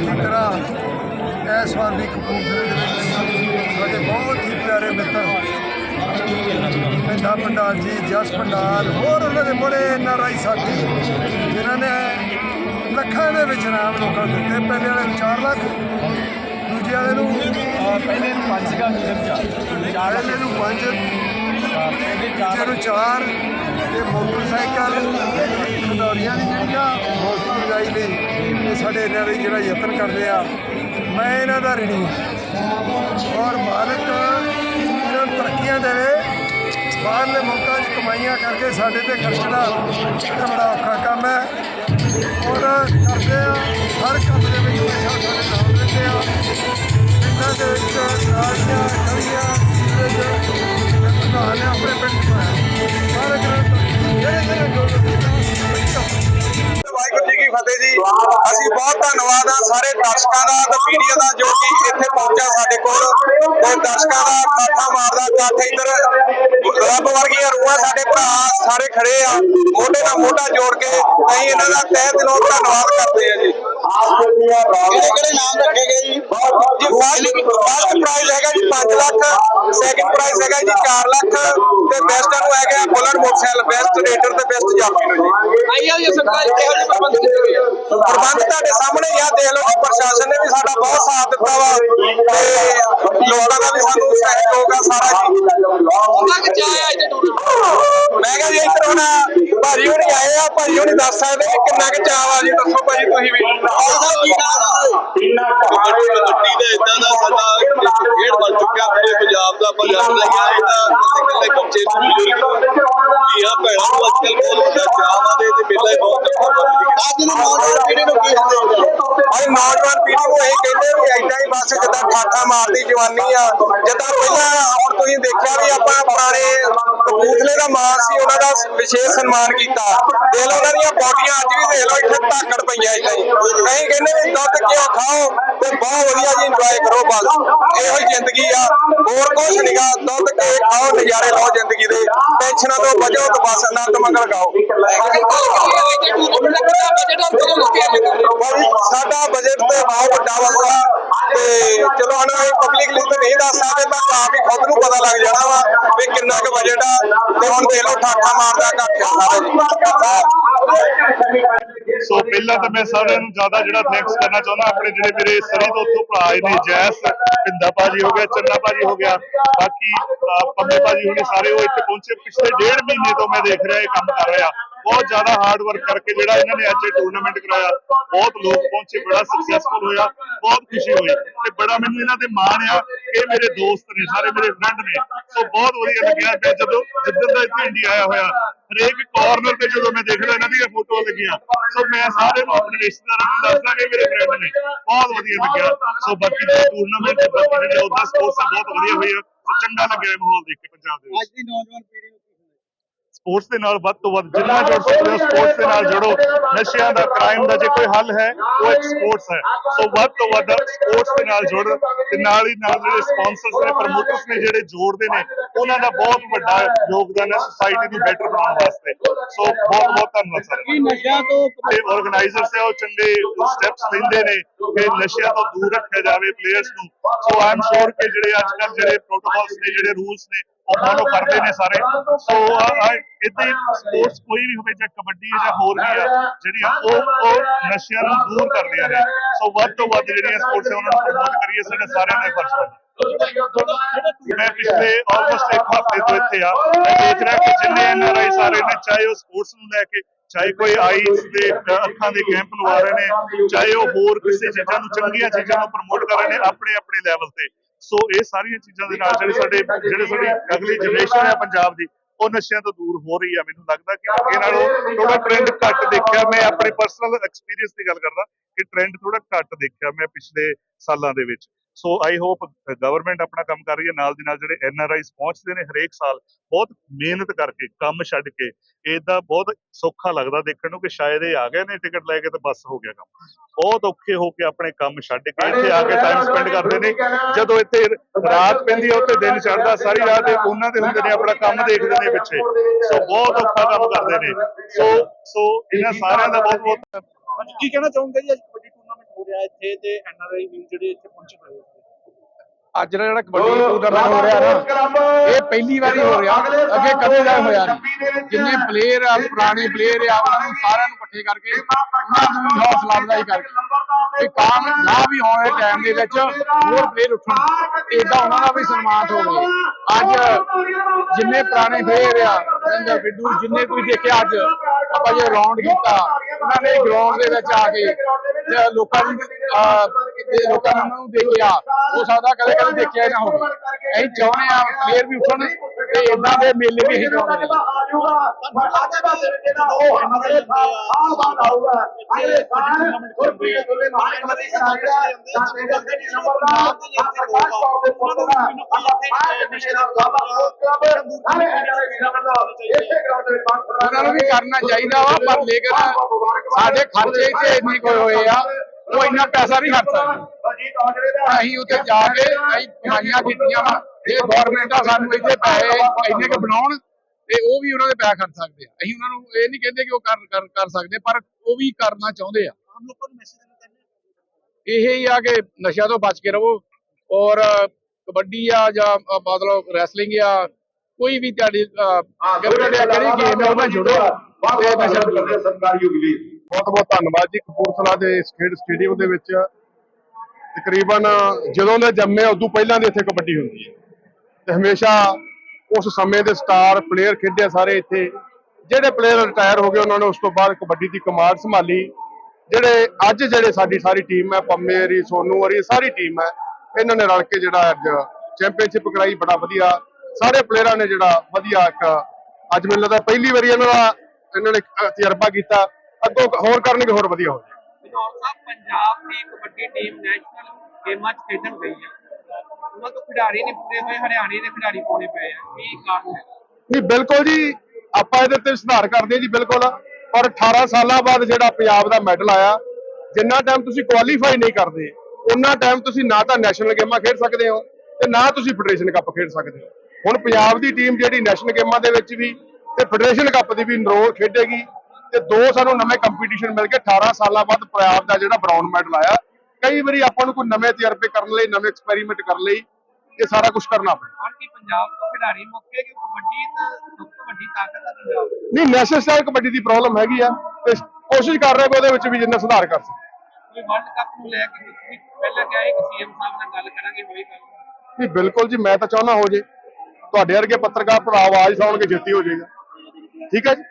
ਵਾਰ ਦੀ ਤਰ੍ਹਾਂ ਇਸ ਵਾਰ ਵੀ ਕਪੂਰਥਲੇ ਦੇ ਵਿੱਚ ਸਾਡੇ ਬਹੁਤ ਹੀ ਪਿਆਰੇ ਮਿੱਤਰ ਪਿੰਡਾ ਪੰਡਾਲ ਜੀ ਜਸ ਪੰਡਾਲ ਹੋਰ ਉਹਨਾਂ ਦੇ ਬੜੇ ਐਨਆਰਆਈ ਸਾਥੀ ਜਿਨ੍ਹਾਂ ਨੇ ਲੱਖਾਂ ਦੇ ਵਿੱਚ ਨਾਮ ਲੋਕਾਂ ਨੂੰ ਦਿੱਤੇ। ਪਹਿਲੇ ਵਾਲੇ ਨੂੰ 4 ਲੱਖ ਦੂਜੇ ਵਾਲੇ ਨੂੰ ਪਹਿਲੇ ਨੂੰ ਪੰਜ ਸੀਗਾ ਮਿਸ਼ਨ ਚ ਚਾਰ ਨੂੰ 5 ਪਹਿਲੇ ਦੂਜੇ ਨੂੰ 4 ਤੇ ਮੋਟਰਸਾਈਕਲ ਖਿਡੌਰੀਆਂ ਦੀ ਜਿਹੜੀਆਂ ਹੌਸਲਾ ਲਈ ਸਾਡੇ ਇਹਨਾਂ ਲਈ ਜਿਹੜਾ ਯਤਨ ਕਰਦੇ ਆ ਮੈਂ ਇਹਨਾਂ ਦਾ ਰਿਣੀ ਔਰ ਮਾਲਕ ਇਹਨਾਂ ਨੂੰ ਤਰੱਕੀਆਂ ਦੇਵੇ। ਬਾਹਰਲੇ ਮੁਲਕਾਂ 'ਚ ਕਮਾਈਆਂ ਕਰਕੇ ਸਾਡੇ ਤੇ ਖਰਚਣਾ ਇਹ ਬੜਾ ਔਖਾ ਕੰਮ ਹੈ। ਔਰ ਕਰਦੇ ਆ, ਹਰ ਕੰਮ ਦੇ ਵਿੱਚ ਹਮੇਸ਼ਾ ਸਾਡੇ ਨਾਲ ਰਹਿੰਦੇ ਆ। ਪਿੰਡਾਂ ਦੇ ਵਿੱਚ ਨਾਲੀਆਂ ਗਲੀਆਂ ਸੀਵਰੇਜ ਪ੍ਰਧਾਨ ਆਪਣੇ ਪਿੰਡ ਬਣਾਇਆ। ਸਾਰੇ ਜਿਹੜੇ ਜਿਹੜੇ ਜਿਹੜੇ ਵਾਹਿਗੁਰੂ ਜੀ ਕੀ ਫਤਿਹ ਜੀ। ਅਸੀਂ ਬਹੁਤ ਧੰਨਵਾਦ ਆ ਸਾਰੇ ਦਰਸ਼ਕਾਂ ਦਾ ਤੇ ਮੀਡੀਆ ਦਾ ਜੋ ਕਿ ਇੱਥੇ ਪਹੁੰਚਿਆ ਸਾਡੇ ਕੋਲ। ਤੇ ਦਰਸ਼ਕਾਂ ਦਾ ਕਾਠਾ ਮਾਰਦਾ ਇਕੱਠ ਇੱਧਰ ਰੱਬ ਵਰਗੀਆਂ ਰੂਹਾਂ ਸਾਡੇ ਭਰਾ ਸਾਰੇ ਖੜੇ ਆ। ਮੋਢੇ ਨਾਲ ਮੋਢਾ ਜੋੜ ਕੇ ਅਸੀਂ ਇਹਨਾਂ ਦਾ ਤਹਿ ਦਿਲੋਂ ਧੰਨਵਾਦ ਕਰਦੇ ਆ ਜੀ। ਕਿਹੜੇ ਕਿਹੜੇ ਨਾਮ ਰੱਖੇ ਗਏ ਜੀ? ਜੀ ਫਸਟ ਪ੍ਰਾਈਜ਼ ਹੈਗਾ ਜੀ 5 ਲੱਖ ਸੈਕਿੰਡ ਪ੍ਰਾਈਜ਼ ਹੈਗਾ ਜੀ 4 ਲੱਖ ਤੇ ਬੈਸਟ ਨੂੰ ਹੈਗਾ ਬੁਲਟ ਮੋਟਰਸਾਈਕਲ ਬੈਸਟ ਰੇਡਰ ਤੇ ਬੈਸਟ ਜਾਫੀ ਨੂੰ ਜੀ। ਆਈਆ ਜੀ ਸਰਕਾਰ ਪ੍ਰਬੰਧ ਕੀਤੇ ਗਏ ਆ ਪ੍ਰਬੰਧ ਤੁਹਾਡੇ ਸਾਹਮਣੇ ਹੀ ਆ ਦੇਖ ਲਓ ਜੀ ਪ੍ਰਸ਼ਾਸਨ ਨੇ ਵੀ ਸਾਡਾ ਬਹੁਤ ਸਾਥ ਦਿੱਤਾ ਵਾ ਤੇ ਲੋਕਾਂ ਦਾ ਵੀ ਸਾਨੂੰ ਸਹਿਯੋਗ ਆ ਸਾਰਾ ਜੀ। ਉਹਨਾਂ ਕਿ ਚਾਹ ਅੱਜ ਦੇ ਟੂਰ ਮੈਂ ਕਿਹਾ ਜੀ ਇੱਧਰ ਹੁਣ ਭਾਜੀ ਹੁਣੀ ਆਏ ਆ ਭਾਜੀ ਹੁਣੀ ਦੱਸ ਸਕਦੇ ਕਿ ਕਿੰਨਾ ਕੁ ਚਾਅ ਵਾ ਜੀ ਦੱਸੋ ਭਾਜੀ ਤੁਸੀਂ ਵੀ। ਕਬੱਡੀ ਦਾ ਇਦਾਂ ਦਾ ਸਾਡਾ ਖੇਡ ਬਣ ਚੁੱਕਿਆ ਪੂਰੇ ਪੰਜਾਬ ਦਾ ਪੰਜਾਬ ਦਾ ਆਇਆ ਤਾਂ ਕਿਸੇ ਬੱਚੇ ਨੂੰ ਬਜ਼ੁਰਗ ਧੀਆਂ ਭੈਣਾਂ ਨੂੰ ਅੱਜ ਕੱਲ੍ਹ ਬਹੁਤ ਚਾਅ ਵਾ ਦੇ ਤੇ ਮੇਲਾ ਬਹੁਤ ਚੱਲਦਾ ਵਾ ਅੱਜ ਨੂੰ ਨੌਜਵਾਨ ਪੀੜ੍ਹੀ ਨੂੰ ਕੀ ਹੁੰਦੇ ਅਸੀਂ ਨੌਜਵਾਨ ਪੀੜ੍ਹੀ ਨੂੰ ਇਹ ਕਹਿੰਦੇ ਵੀ ਐਦਾਂ ਹੀ ਬਸ ਜਿੱਦਾਂ ਠਾਠਾ ਮਾਰਦੀ ਜਵਾਨੀ ਆ। ਜਿੱਦਾਂ ਪਹਿਲਾਂ ਹੁਣ ਤੁਸੀਂ ਦੇਖਿਆ ਵੀ ਆਪਾਂ ਪੁਰਾਣੇ ਕਪੂਰਥਲੇ ਦਾ ਮਾਂ ਸੀ, ਉਹਨਾਂ ਦਾ ਵਿਸ਼ੇਸ਼ ਸਨਮਾਨ ਕੀਤਾ। ਦੇਖ ਲਓ ਉਹਨਾਂ ਦੀਆਂ ਬੋਡੀਆਂ ਅੱਜ ਵੀ ਦੇਖ ਲਓ, ਇੱਥੇ ਧਾਕੜ ਪਈਆਂ ਏਦਾਂ ਹੀ। ਕਈ ਕਹਿੰਦੇ ਵੀ ਦੁੱਧ ਕਿਉਂ ਖਾਓ ਤੇ ਬਹੁਤ ਵਧੀਆ ਜੀ ਇੰਜੋਏ ਕਰੋ ਬਸ। ਇਹੋ ਹੀ ਜ਼ਿੰਦਗੀ ਆ। ਹੋਰ ਕੁਝ ਨਹੀਂਗਾ ਦੁੱਧ ਕੇ ਖਾਓ, ਨਜ਼ਾਰੇ ਲਓ ਜ਼ਿੰਦਗੀ ਦੇ। ਟੈਨਸ਼ਨਾਂ ਤੋਂ ਬਚੋ ਤੇ ਬਸ, ਆਨੰਦ ਮੰਗਲ ਗਾਓ ਭਾਈ ਸਾਡਾ ਬਜਟ ਤੇ ਬਹੁਤ ਵੱਡਾ ਵਾ ਤੇ ਚਲੋ ਹੁਣ ਇਹ ਪਬਲਿਕ ਲਈ ਤਾਂ ਨਹੀਂ ਦੱਸ ਸਕਦੇ ਪਰ ਆਪ ਹੀ ਖੁਦ ਨੂੰ ਪਤਾ ਲੱਗ ਜਾਣਾ ਵਾ ਵੀ ਕਿੰਨਾ ਤੇ ਹੁਣ ਦੇਖ ਲਓ, ਠਾਠਾ ਮਾਰਦਾ ਕੱਖ ਸੋ ਪਹਿਲਾਂ ਤਾਂ ਮੈਂ ਸਾਰਿਆਂ ਨੂੰ ਜ਼ਿਆਦਾ ਜਿਹੜਾ ਥੈਂਕਸ ਕਰਨਾ ਚਾਹੁੰਦਾ, ਆਪਣੇ ਜਿਹੜੇ ਮੇਰੇ ਸਰੀ ਤੋਂ ਉੱਥੋਂ ਭਰਾ ਆਏ ਨੇ, ਜੈਸ ਪਿੰਦਾ ਭਾਜੀ ਹੋ ਗਿਆ ਚੰਨਾ ਭਾਜੀ ਹੋ ਗਿਆ, ਬਾਕੀ ਪੰਮੇ ਭਾਜੀ ਹੁਣੇ, ਸਾਰੇ ਉਹ ਇੱਥੇ ਪਹੁੰਚੇ, ਪਿਛਲੇ ਡੇਢ ਮਹੀਨੇ ਤੋਂ ਮੈਂ ਦੇਖ ਰਿਹਾ, ਇਹ ਕੰਮ ਕਰ ਰਿਹਾ। ਬਹੁਤ ਜ਼ਿਆਦਾ ਹਾਰਡ ਵਰਕ ਕਰਕੇ ਜਿਹੜਾ ਇਹਨਾਂ ਨੇ ਅੱਜ ਇਹ ਟੂਰਨਾਮੈਂਟ ਕਰਾਇਆ, ਬਹੁਤ ਲੋਕ ਪਹੁੰਚੇ, ਬੜਾ ਸਕਸੈਸਫੁਲ ਹੋਇਆ, ਬਹੁਤ ਖੁਸ਼ੀ ਹੋਈ ਤੇ ਬੜਾ ਮੈਨੂੰ ਇਹਨਾਂ ਤੇ ਮਾਣ ਆ ਇਹ ਮੇਰੇ ਦੋਸਤ ਨੇ, ਸਾਰੇ ਮੇਰੇ ਫਰੈਂਡ ਨੇ, ਸੋ ਬਹੁਤ ਵਧੀਆ ਲੱਗਿਆ ਤੇ ਜਦੋਂ ਜਿੱਦਣ ਦਾ ਇੱਥੇ ਇੰਡੀਆ ਆਇਆ ਹੋਇਆ, ਹਰੇਕ ਕਾਰਨਰ ਤੇ ਜਦੋਂ ਮੈਂ ਦੇਖਦਾ ਇਹਨਾਂ ਦੀਆਂ ਫੋਟੋਆਂ ਲੱਗੀਆਂ, ਸੋ ਮੈਂ ਸਾਰੇ ਨੂੰ ਆਪਣੇ ਰਿਸ਼ਤੇਦਾਰਾਂ ਨੂੰ ਦੱਸਦਾ ਕਿ ਮੇਰੇ ਫਰੈਂਡ ਨੇ, ਬਹੁਤ ਵਧੀਆ ਲੱਗਿਆ। ਸੋ ਬਾਕੀ ਦੇ ਟੂਰਨਾਮੈਂਟ ਬਾਕੀ ਜਿਹੜੇ ਉਹਦਾ ਸਪੋਰਟਸ ਬਹੁਤ ਵਧੀਆ ਹੋਇਆ ਚੰਗਾ ਲੱਗਿਆ ਮਾਹੌਲ ਦੇਖ ਕੇ ਪੰਜਾਬ ਦੇ ਵਿੱਚ। ਅੱਜ ਦੀ ਨੌਜਵਾਨ ਪੀੜ੍ਹੀ ਨੂੰ ਸਪੋਰਟਸ ਦੇ ਨਾਲ ਵੱਧ ਤੋਂ ਵੱਧ ਜਿੰਨਾ ਜੁੜ ਸਕਦੇ ਹੋ ਸਪੋਰਟਸ ਦੇ ਨਾਲ ਜੁੜੋ ਨਸ਼ਿਆਂ ਦਾ ਕ੍ਰਾਈਮ ਦਾ ਜੇ ਕੋਈ ਹੱਲ ਹੈ ਉਹ ਇੱਕ ਸਪੋਰਟਸ ਹੈ। ਸੋ ਵੱਧ ਤੋਂ ਵੱਧ ਸਪੋਰਟਸ ਦੇ ਨਾਲ ਜੁੜ ਤੇ ਨਾਲ ਹੀ ਨਾਲ ਜਿਹੜੇ ਸਪਾਂਸਰਸ ਨੇ ਪ੍ਰਮੋਟਰਸ ਨੇ ਜਿਹੜੇ ਜੋੜਦੇ ਨੇ ਉਹਨਾਂ ਦਾ ਬਹੁਤ ਵੱਡਾ ਯੋਗਦਾਨ ਹੈ ਸੋਸਾਇਟੀ ਨੂੰ ਬੈਟਰ ਬਣਾਉਣ ਵਾਸਤੇ। ਸੋ ਬਹੁਤ ਬਹੁਤ ਧੰਨਵਾਦ ਸਰ ਕੀ ਨਸ਼ਿਆਂ ਤੋਂ ਤੇ ਆਰਗੇਨਾਈਜ਼ਰਸ ਹੈ ਉਹ ਚੰਗੇ ਸਟੈਪਸ ਲੈਂਦੇ ਨੇ ਕਿ ਨਸ਼ਿਆਂ ਤੋਂ ਦੂਰ ਰੱਖਿਆ ਜਾਵੇ ਪਲੇਅਰਸ ਨੂੰ। ਸੋ ਆਮ ਸ਼ੋਰ ਕਿ ਜਿਹੜੇ ਅੱਜ ਕੱਲ੍ਹ ਜਿਹੜੇ ਪ੍ਰੋਟੋਕਾਲਸ ਨੇ ਜਿਹੜੇ ਰੂਲਸ ਨੇ ਫੋਲੋ ਕਰਦੇ ਨੇ ਸਾਰੇ। ਸੋ ਇਦਾਂ ਸਪੋਰਟਸ ਕੋਈ ਵੀ ਹੋਵੇ ਚਾਹੇ ਕਬੱਡੀ ਜਾਂ ਹੋਰ ਵੀ ਆ ਜਿਹੜੀਆਂ ਉਹ ਉਹ ਨਸ਼ਿਆਂ ਨੂੰ ਦੂਰ ਕਰਦੀਆਂ ਨੇ। ਸੋ ਵੱਧ ਤੋਂ ਵੱਧ ਜਿਹੜੀਆਂ ਸਪੋਰਟਸ ਉਹਨਾਂ ਨੂੰ ਪ੍ਰਮੋਟ ਕਰੀਏ ਸਾਡੇ ਸਾਰਿਆਂ ਦਾ ਫਰਜ਼ ਹੈ ਮੈਂ ਪਿਛਲੇ ਆਲਮੋਸਟ ਇੱਕ ਹਫ਼ਤੇ ਤੋਂ ਇੱਥੇ ਆ। ਮੈਂ ਦੇਖ ਰਿਹਾ ਕਿ ਜਿੰਨੇ ਐਨਆਰਆਈ ਸਾਰੇ ਨੇ ਚਾਹੇ ਉਹ ਸਪੋਰਟਸ ਨੂੰ ਲੈ ਕੇ ਚਾਹੇ ਕੋਈ ਆਈਸ ਦੇ ਅੱਖਾਂ ਦੇ ਕੈਂਪ ਲਵਾ ਰਹੇ ਨੇ ਚਾਹੇ ਉਹ ਹੋਰ ਕਿਸੇ ਚੀਜ਼ਾਂ ਨੂੰ ਚੰਗੀਆਂ ਚੀਜ਼ਾਂ ਨੂੰ ਪ੍ਰਮੋਟ ਕਰ ਰਹੇ ਨੇ ਆਪਣੇ ਆਪਣੇ ਲੈਵਲ ਤੇ। ਸੋ ਇਹ ਸਾਰੀਆਂ ਚੀਜ਼ਾਂ ਦੇ ਨਾਲ ਜਿਹੜੇ ਸਾਡੇ ਜਿਹੜੇ ਸਾਡੀ ਅਗਲੀ ਜਨਰੇਸ਼ਨ ਹੈ ਪੰਜਾਬ ਦੀ, ਉਹ ਨਸ਼ਿਆਂ ਤੋਂ ਦੂਰ ਹੋ ਰਹੀ ਹੈ ਮੈਨੂੰ ਲੱਗਦਾ ਕਿ ਅੱਗੇ ਨਾਲੋਂ ਥੋੜਾ ਟ੍ਰੈਂਡ ਘੱਟ ਦੇਖਿਆ ਮੈਂ ਆਪਣੇ ਪਰਸਨਲ ਐਕਸਪੀਰੀਅੰਸ ਦੀ ਗੱਲ ਕਰਦਾ ਕਿ ਟ੍ਰੈਂਡ ਥੋੜਾ ਘੱਟ ਦੇਖਿਆ ਮੈਂ ਪਿਛਲੇ ਸਾਲਾਂ ਦੇ ਵਿੱਚ। ਸੋ ਆਈ ਹੋਪ ਗਵਰਨਮੈਂਟ ਆਪਣਾ ਕੰਮ ਕਰ ਰਹੀ ਹੈ ਨਾਲ ਦੀ ਨਾਲ ਜਿਹੜੇ ਐਨ ਆਰ ਆਈਸ ਪਹੁੰਚਦੇ ਨੇ ਹਰੇਕ ਸਾਲ ਬਹੁਤ ਮਿਹਨਤ ਕਰਕੇ ਕੰਮ ਛੱਡ ਕੇ ਇਹਦਾ ਬਹੁਤ ਸੌਖਾ ਲੱਗਦਾ ਦੇਖਣ ਨੂੰ ਕਿ ਸ਼ਾਇਦ ਇਹ ਆ ਗਏ ਨੇ ਟਿਕਟ ਲੈ ਕੇ ਤੇ ਬਸ ਹੋ ਗਿਆ ਕੰਮ। ਬਹੁਤ ਔਖੇ ਹੋ ਕੇ ਆਪਣੇ ਕੰਮ ਛੱਡ ਕੇ ਇੱਥੇ ਆ ਕੇ ਟਾਈਮ ਸਪੈਂਡ ਕਰਦੇ ਨੇ। ਜਦੋਂ ਇੱਥੇ ਰਾਤ ਪੈਂਦੀ ਹੈ ਉੱਥੇ ਦਿਨ ਚੜ੍ਹਦਾ ਸਾਰੀ ਰਾਤ ਉਹਨਾਂ ਦੇ ਹੁੰਦੇ ਨੇ ਆਪਣਾ ਕੰਮ ਦੇਖਦੇ ਨੇ ਪਿੱਛੇ। ਸੋ ਬਹੁਤ ਔਖਾ ਕੰਮ ਕਰਦੇ ਨੇ। ਸੋ ਸੋ ਇਹਨਾਂ ਸਾਰਿਆਂ ਦਾ ਬਹੁਤ ਬਹੁਤ ਕੀ ਕਹਿਣਾ ਚਾਹੋਗੇ ਜੀ ਹੋ ਰਿਹਾ ਇੱਥੇ ਤੇ ਐਨਆਰਆਈ ਵੀ ਜਿਹੜੇ ਇੱਥੇ ਪਹੁੰਚੇ ਹੋਏ ਨੇ ਅੱਜ ਦਾ ਜਿਹੜਾ ਕਬੱਡੀ ਟੂਰਨਾਮੈਂਟ ਹੋ ਰਿਹਾ ਨਾ ਇਹ ਪਹਿਲੀ ਵਾਰੀ ਹੋ ਰਿਹਾ। ਅੱਗੇ ਕਦੇ ਦਾ ਹੋਇਆ? ਨਹੀਂ ਜਿੰਨੇ ਪਲੇਅਰ ਆ ਪੁਰਾਣੇ ਪਲੇਅਰ ਆ ਉਹਨਾਂ ਨੂੰ ਸਾਰਿਆਂ ਨੂੰ ਇਕੱਠੇ ਕਰਕੇ ਉਹਨਾਂ ਨੂੰ ਅਫਜ਼ਾਈ ਕਰਕੇ। ਵੀ ਕਾਮ ਨਾ ਵੀ ਆਉਣ ਵਾਲੇ ਟਾਈਮ ਦੇ ਵਿੱਚ ਹੋਰ ਪਲੇਅਰ ਉੱਠਣ। ਏਦਾਂ ਉਹਨਾਂ ਦਾ ਵੀ ਸਨਮਾਨ ਹੋਵੇ ਅੱਜ ਜਿੰਨੇ ਪੁਰਾਣੇ ਪਲੇਅਰ ਆ ਰਿੰਦਰ ਬਿੱਡੂ ਜਿੰਨੇ ਕੋਈ ਦੇਖਿਆ ਅੱਜ ਆਪਾਂ ਜੇ ਰਾਉਂਡ ਕੀਤਾ ਉਹਨਾਂ ਨੇ ਗਰਾਊਂਡ ਦੇ ਵਿੱਚ ਆ ਕੇ ਲੋਕਾਂ ਨੂੰ ਅਹ, ਲੋਕਾਂ ਨੇ ਉਹਨਾਂ ਨੂੰ ਦੇਖਿਆ। ਹੋ ਸਕਦਾ ਕਦੇ ਕਦੇ ਦੇਖਿਆ ਹੀ ਨਾ ਹੋਵੇ। ਅਸੀਂ ਚਾਹੁੰਦੇ ਆ ਪਲੇਅਰ ਵੀ ਉੱਠਣ ਤੇ ਇਦਾਂ ਦੇ ਮੇਲੇ ਵੀ ਅਸੀਂ ਕਰਾਉਂਦੇ ਉਹਨਾਂ ਨੂੰ ਵੀ ਕਰਨਾ ਚਾਹੀਦਾ ਵਾ ਪਰ ਲੇਕਿਨ ਸਾਡੇ ਖਰਚੇ ਇੱਥੇ ਇੰਨੇ ਕੋਈ ਹੋਏ ਆ ਉਹ ਇੰਨਾ ਪੈਸਾ ਨਹੀਂ ਖਰਚ ਸਕਦੇ। ਅਸੀਂ ਉੱਥੇ ਜਾ ਕੇ ਅਸੀਂ ਕਮਾਈਆਂ ਕੀਤੀਆਂ ਵਾ। ਇਹ ਗਵਰਨਮੈਂਟ ਆ ਸਾਨੂੰ ਇੱਥੇ ਪੈਸੇ ਇੰਨੇ ਕੁ ਬਣਾਉਣ ਤੇ ਉਹ ਵੀ ਉਹਨਾਂ ਦੇ ਪੈਸੇ ਖਰਚ ਸਕਦੇ ਆ। ਅਸੀਂ ਉਹਨਾਂ ਨੂੰ ਇਹ ਨਹੀਂ ਕਹਿੰਦੇ ਕਿ ਉਹ ਕਰ ਕਰ- ਕਰ ਸਕਦੇ ਪਰ ਉਹ ਵੀ ਕਰਨਾ ਚਾਹੁੰਦੇ ਆ। ਆਮ ਲੋਕਾਂ ਨੂੰ ਮੈਸੇਜ ਦੇਣਾ ਚਾਹੁੰਦੇ ਇਹ ਹੀ ਆ ਕਿ ਨਸ਼ਿਆਂ ਤੋਂ ਬਚ ਕੇ ਰਹੋ ਔਰ ਕਬੱਡੀ ਆ ਜਾਂ ਮਤਲਬ ਰੈਸਲਿੰਗ ਆ ਕੋਈ ਵੀ ਤੁਹਾਡੀ ਜਿਹੜੀ ਗੇਮ ਹੈ ਉਹਨਾਂ ਜੁੜੋ ਤੇ ਨਸ਼ਾ ਦੂਰ ਕਰੋ। ਬਹੁਤ ਬਹੁਤ ਧੰਨਵਾਦ ਜੀ ਕਪੂਰਥਲਾ ਦੇ ਇਸ ਖੇਡ ਸਟੇਡੀਅਮ ਦੇ ਵਿੱਚ। ਤਕਰੀਬਨ ਜਦੋਂ ਦੇ ਜੰਮੇ ਉਦੋਂ ਪਹਿਲਾਂ ਦੇ ਇੱਥੇ ਕਬੱਡੀ ਹੁੰਦੀ ਹੈ। ਤੇ ਹਮੇਸ਼ਾ ਉਸ ਸਮੇਂ ਦੇ ਸਟਾਰ ਪਲੇਅਰ ਖੇਡਿਆ ਸਾਰੇ ਇੱਥੇ। ਜਿਹੜੇ ਪਲੇਅਰ ਰਿਟਾਇਰ ਹੋ ਗਏ, ਉਹਨਾਂ ਨੇ ਉਸ ਤੋਂ ਬਾਅਦ ਕਬੱਡੀ ਦੀ ਕਮਾਂਡ ਸੰਭਾਲੀ। ਜਿਹੜੇ ਅੱਜ ਜਿਹੜੇ ਸਾਡੀ ਸਾਰੀ ਟੀਮ ਹੈ, ਪੰਮੇ ਹਰੀ, ਸੋਨੂ ਹਰੀ ਸਾਰੀ ਟੀਮ ਹੈ, ਇਹਨਾਂ ਨੇ ਰਲ ਕੇ ਜਿਹੜਾ ਅੱਜ ਚੈਂਪੀਅਨਸ਼ਿਪ ਕਰਾਈ, ਬੜਾ ਵਧੀਆ। ਸਾਰੇ ਪਲੇਅਰਾਂ ਨੇ ਜਿਹੜਾ ਵਧੀਆ ਇੱਕ, ਅੱਜ ਮੈਨੂੰ ਲੱਗਦਾ ਪਹਿਲੀ ਵਾਰੀ ਇਹਨਾਂ ਦਾ ਇਹਨਾਂ ਨੇ ਤਜਰਬਾ ਕੀਤਾ। ਅੱਗੋਂ ਹੋਰ ਕਰਨਗੇ, ਹੋਰ ਵਧੀਆ ਹੋ ਜਾਏ ਪੰਜਾਬ ਦੀ ਕਬੱਡੀ ਟੀਮ ਨੈਸ਼ਨਲ ਗੇਮਾਂ 'ਚ ਖੇਡਣ ਗਈ ਹੈ। ਉਹਨਾਂ ਤੋਂ ਖਿਡਾਰੀ ਨਹੀਂ ਪੂਰੇ ਹੋਏ, ਹਰਿਆਣੇ ਦੇ ਖਿਡਾਰੀ ਪਾਉਣੇ ਪਏ ਆ। ਕੀ ਕਾਰਨ ਹੈ? ਨਹੀਂ ਬਿਲਕੁਲ ਜੀ, ਆਪਾਂ ਇਹਦੇ ਤੇ ਸੁਧਾਰ ਕਰਦੇ ਹਾਂ ਜੀ, ਬਿਲਕੁਲ। ਪਰ 18 ਸਾਲਾਂ ਬਾਅਦ ਜਿਹੜਾ ਪੰਜਾਬ ਦਾ ਮੈਡਲ ਆਇਆ, ਜਿੰਨਾ ਟਾਈਮ ਤੁਸੀਂ ਕੁਆਲੀਫਾਈ ਨਹੀਂ ਕਰਦੇ ਉਹਨਾਂ ਟਾਈਮ ਤੁਸੀਂ ਨਾ ਤਾਂ ਨੈਸ਼ਨਲ ਗੇਮਾਂ ਖੇਡ ਸਕਦੇ ਹੋ ਤੇ ਨਾ ਤੁਸੀਂ ਫੈਡਰੇਸ਼ਨ ਕੱਪ ਖੇਡ ਸਕਦੇ ਹੋ। ਹੁਣ ਪੰਜਾਬ ਦੀ ਟੀਮ ਜਿਹੜੀ ਨੈਸ਼ਨਲ ਗੇਮਾਂ ਦੇ ਵਿੱਚ ਵੀ ਤੇ ਫੈਡਰੇਸ਼ਨ ਕੱਪ ਦੀ ਵੀ ਨਰੋਲ ਖੇਡੇਗੀ ਤੇ ਦੋ ਸਾਨੂੰ ਨਵੇਂ ਕੰਪੀਟੀਸ਼ਨ ਮਿਲ ਕੇ 18 ਸਾਲਾਂ ਬਾਅਦ ਪੰਜਾਬ ਦਾ ਜਿਹੜਾ ਬ੍ਰਾਊਨ ਮੈਡਲ ਆਇਆ ਕਈ ਵਾਰੀ ਆਪਾਂ ਨੂੰ ਕੋਈ ਨਵੇਂ ਤਜਰਬੇ ਕਰਨ ਲਈ ਨਵੇਂ ਐਕਸਪੈਰੀਮੈਂਟ ਕਰਨ ਲਈ ਇਹ ਸਾਰਾ ਕੁਝ ਕਰਨਾ ਪੈਂਦਾ ਹਰ ਕੀ ਪੰਜਾਬ ਤੋਂ ਖਿਡਾਰੀ ਮੁੱਕੇ ਕਿ ਕਬੱਡੀ ਤਾਂ ਸਭ ਤੋਂ ਵੱਡੀ ਤਾਕਤ ਹੈ ਪੰਜਾਬ ਦੀ ਨਹੀਂ ਨੈਸ਼ਨਲ ਸਟਾਈਲ ਕਬੱਡੀ ਦੀ ਪ੍ਰੋਬਲਮ ਹੈਗੀ ਆ ਤੇ ਕੋਸ਼ਿਸ਼ ਕਰ ਰਹੇ ਕਿ ਉਹਦੇ ਵਿੱਚ ਵੀ ਜਿੰਨਾ ਸੁਧਾਰ ਕਰ ਸਕੀਏ ਕੋਈ ਵਰਲਡ ਕੱਪ ਨੂੰ ਲੈ ਕੇ ਤੁਸੀਂ ਪਹਿਲਾਂ ਕਿਹਾ ਸੀ ਕਿ ਸੀਐਮ ਸਾਹਿਬ ਨਾਲ ਗੱਲ ਕਰਾਂਗੇ ਹੋਈ ਗੱਲ। ਨਹੀਂ ਬਿਲਕੁਲ ਜੀ ਮੈਂ ਤਾਂ ਚਾਹੁੰਦਾ ਹੋ ਜੇ ਤੁਹਾਡੇ ਵਰਗੇ ਪੱਤਰਕਾਰ ਭਰਾ ਆਵਾਜ਼ ਸੁਣ ਕੇ ਛੇਤੀ ਹੋ ਜਾਏਗਾ। ਠੀਕ ਹੈ ਜੀ?